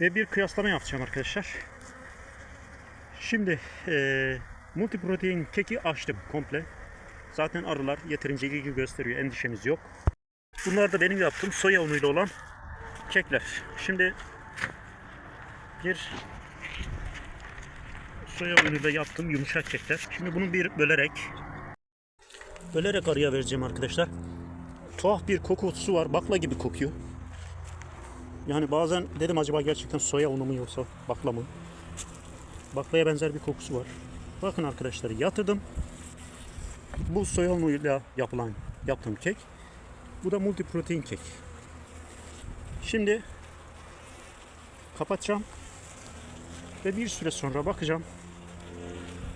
Ve bir kıyaslama yapacağım arkadaşlar. Şimdi eee multiprotein keki açtım komple. Zaten arılar yeterince ilgi gösteriyor. Endişemiz yok. Bunlar da benim yaptığım soya unuyla olan kekler. Şimdi bir soya unuyla yaptığım yumuşak kekler. Şimdi bunu bir bölerek bölerek arıya vereceğim arkadaşlar. Tuhaf bir kokusu var. Bakla gibi kokuyor. Yani bazen dedim acaba gerçekten soya unu mu yoksa bakla mı? Baklaya benzer bir kokusu var. Bakın arkadaşlar yatırdım. Bu soya unuyla yapılan yaptığım kek. Bu da multiprotein kek. Şimdi kapatacağım. Ve bir süre sonra bakacağım.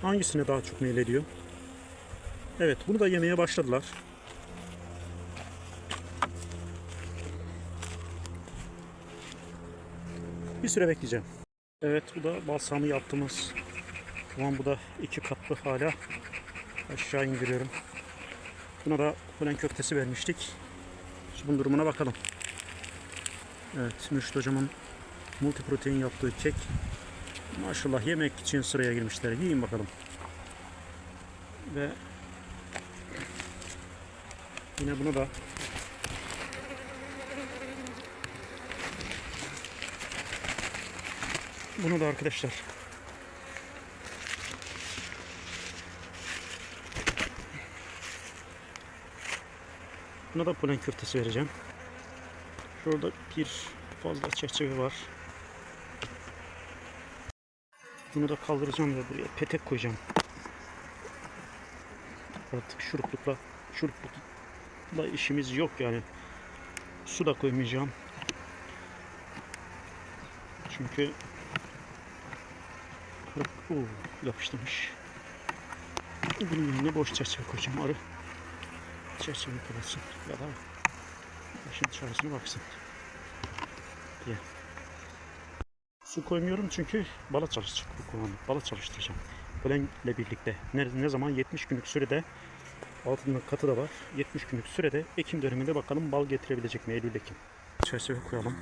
Hangisine daha çok meyil ediyor. Evet bunu da yemeye başladılar. Bir süre bekleyeceğim. Evet bu da balsamı yaptığımız Tamam bu da iki katlı hala aşağı indiriyorum. Buna da kulen köftesi vermiştik. Şimdi bunun durumuna bakalım. Evet Mürşit hocamın multiprotein yaptığı kek. Maşallah yemek için sıraya girmişler. Yiyin bakalım. Ve yine bunu da bunu da arkadaşlar Buna da polen köftesi vereceğim. Şurada bir fazla çerçeve var. Bunu da kaldıracağım ve buraya petek koyacağım. Artık şuruplukla şuruplukla işimiz yok yani. Su da koymayacağım. Çünkü Oo, yapıştırmış. Bunun yerine boş çerçeve koyacağım arı çerçeve kapatsın ya da başın dışarısına baksın diye. Su koymuyorum çünkü bala çalışacak bu kovanı. Bala çalıştıracağım. Polenle birlikte. Ne, ne zaman 70 günlük sürede altında katı da var. 70 günlük sürede Ekim döneminde bakalım bal getirebilecek mi Eylül Ekim. Çerçeve koyalım.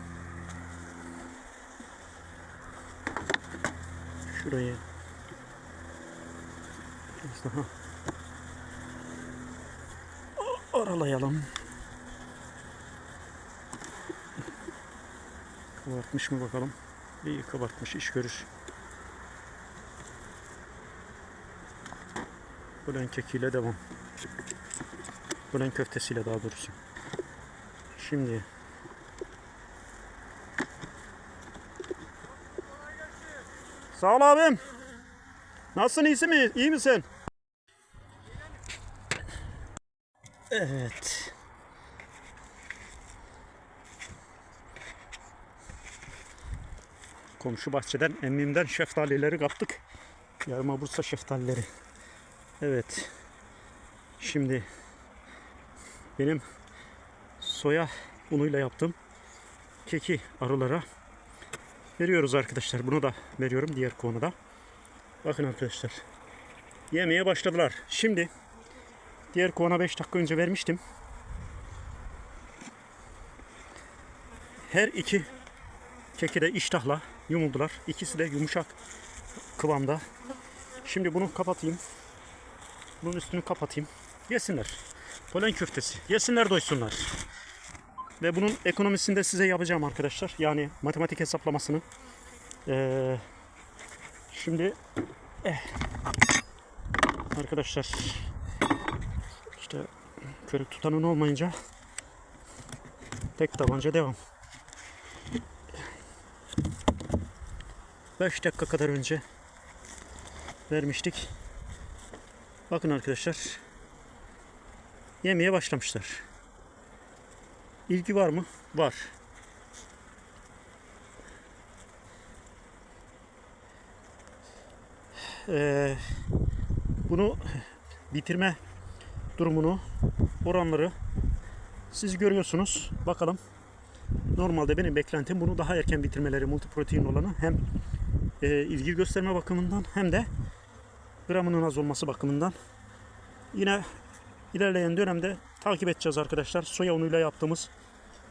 Şurayı biraz daha aralayalım. Kabartmış mı bakalım. İyi kabartmış iş görür. Bulen kekiyle devam. Bulen köftesiyle daha doğrusu. Şimdi Sağ ol abim. Nasılsın iyisi mi? İyi misin? Evet. Komşu bahçeden emmimden şeftalileri kaptık. Yarma Bursa şeftalileri. Evet. Şimdi benim soya unuyla yaptığım keki arılara veriyoruz arkadaşlar. Bunu da veriyorum diğer konuda. Bakın arkadaşlar. Yemeye başladılar. Şimdi Diğer kovana 5 dakika önce vermiştim. Her iki keki de iştahla yumuldular. İkisi de yumuşak kıvamda. Şimdi bunu kapatayım. Bunun üstünü kapatayım. Yesinler. Polen köftesi. Yesinler doysunlar. Ve bunun ekonomisini de size yapacağım arkadaşlar. Yani matematik hesaplamasını. Ee, şimdi eh, arkadaşlar işte körük tutanın olmayınca tek tabanca devam. 5 dakika kadar önce vermiştik. Bakın arkadaşlar. Yemeye başlamışlar. İlgi var mı? Var. Ee, bunu bitirme durumunu, oranları siz görüyorsunuz. Bakalım. Normalde benim beklentim bunu daha erken bitirmeleri multiprotein olanı hem e, ilgi gösterme bakımından hem de gramının az olması bakımından. Yine ilerleyen dönemde takip edeceğiz arkadaşlar. Soya unuyla yaptığımız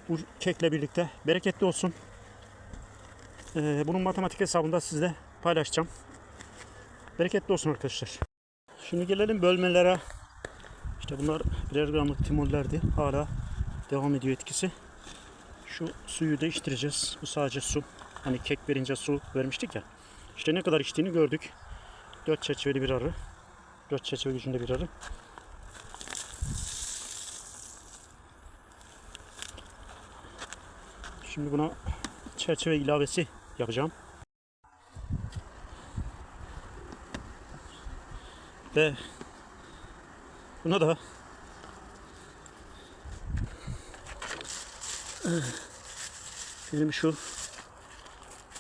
bu kekle birlikte bereketli olsun. Ee, bunun matematik hesabında sizle paylaşacağım. Bereketli olsun arkadaşlar. Şimdi gelelim bölmelere. İşte bunlar birer gramlık timollerdi. Hala devam ediyor etkisi. Şu suyu değiştireceğiz. Bu sadece su. Hani kek verince su vermiştik ya. İşte ne kadar içtiğini gördük. 4 çerçeveli bir arı. 4 çerçeve gücünde bir arı. Şimdi buna çerçeve ilavesi yapacağım. Ve buna da benim şu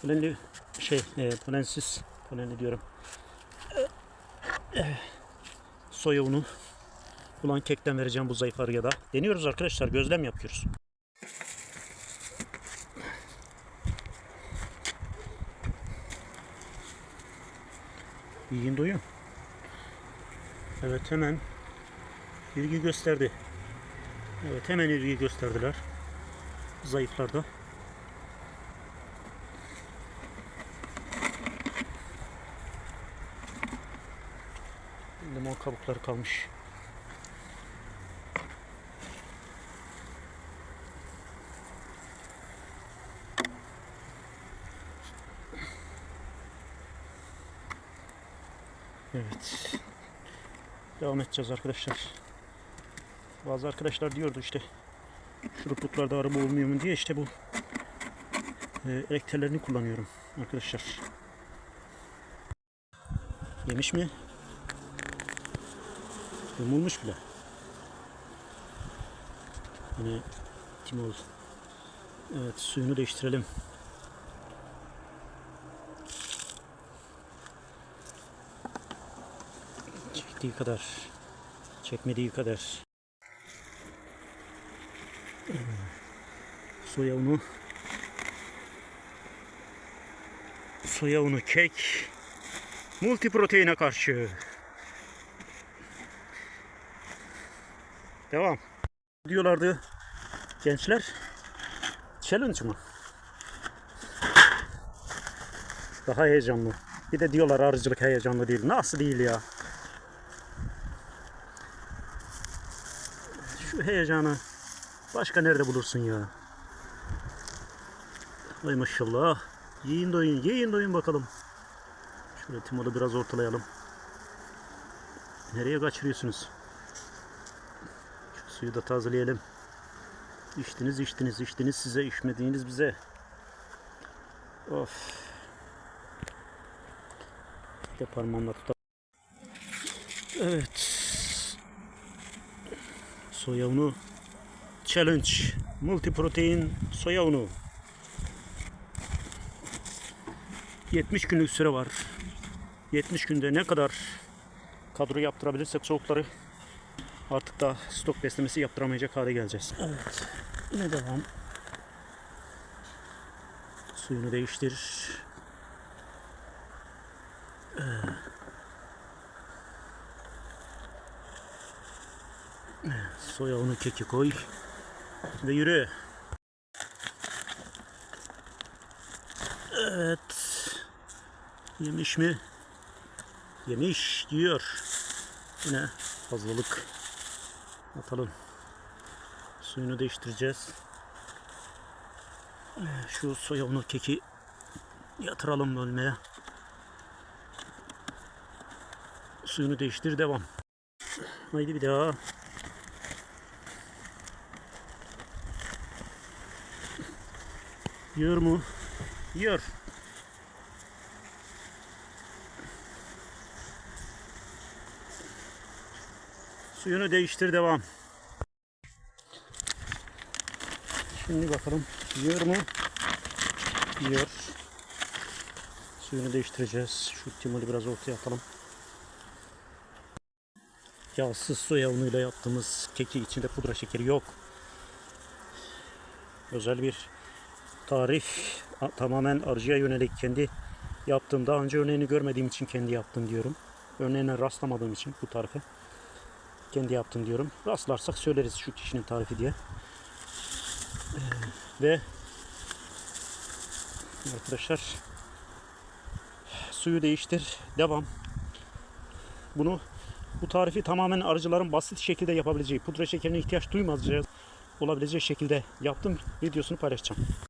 polenli şey e, polensiz polenli diyorum soya unu bulan kekten vereceğim bu zayıf arıya da. Deniyoruz arkadaşlar gözlem yapıyoruz. Yiyin doyun. Evet hemen ilgi gösterdi. Evet hemen ilgi gösterdiler. Zayıflarda. Limon kabukları kalmış. Evet. Devam edeceğiz arkadaşlar. Bazı arkadaşlar diyordu işte şurupluklarda araba olmuyor mu diye işte bu e, elektrelerini kullanıyorum arkadaşlar. Yemiş mi? Yumulmuş bile. Yine timol. Evet suyunu değiştirelim. Çektiği kadar. Çekmediği kadar. Soya unu. Soya unu kek. Multiproteine karşı. Devam. Diyorlardı gençler. Challenge mı? Daha heyecanlı. Bir de diyorlar arıcılık heyecanlı değil. Nasıl değil ya? Şu heyecanı başka nerede bulursun ya? Vay maşallah. Yiyin doyun, yiyin doyun bakalım. Şöyle timolu biraz ortalayalım. Nereye kaçırıyorsunuz? Şu suyu da tazeleyelim. İçtiniz, içtiniz, içtiniz size, içmediğiniz bize. Of. Bir de parmağımla tutalım. Evet. Soya unu challenge multiprotein soya unu 70 günlük süre var 70 günde ne kadar kadro yaptırabilirsek soğukları artık da stok beslemesi yaptıramayacak hale geleceğiz. Evet. Yine devam. Suyunu değiştir. Ee, Soya unu keki koy. Ve yürü. Evet. Yemiş mi? Yemiş diyor. Yine fazlalık atalım. Suyunu değiştireceğiz. Şu soya unu keki yatıralım bölmeye. Suyunu değiştir devam. Haydi bir daha. Yiyor mu? Yiyor. Suyunu değiştir devam. Şimdi bakalım yiyor mu? Yiyor. Suyunu değiştireceğiz. Şu timoli biraz ortaya atalım. Yağsız soya unuyla yaptığımız keki içinde pudra şekeri yok. Özel bir tarif tamamen arıcıya yönelik kendi yaptığım daha önce örneğini görmediğim için kendi yaptım diyorum. Örneğine rastlamadığım için bu tarife kendi yaptım diyorum. Rastlarsak söyleriz şu kişinin tarifi diye. Ee, Ve Arkadaşlar suyu değiştir. Devam. Bunu bu tarifi tamamen arıcıların basit şekilde yapabileceği, pudra şekerine ihtiyaç duymayacağı olabileceği şekilde yaptım. Videosunu paylaşacağım.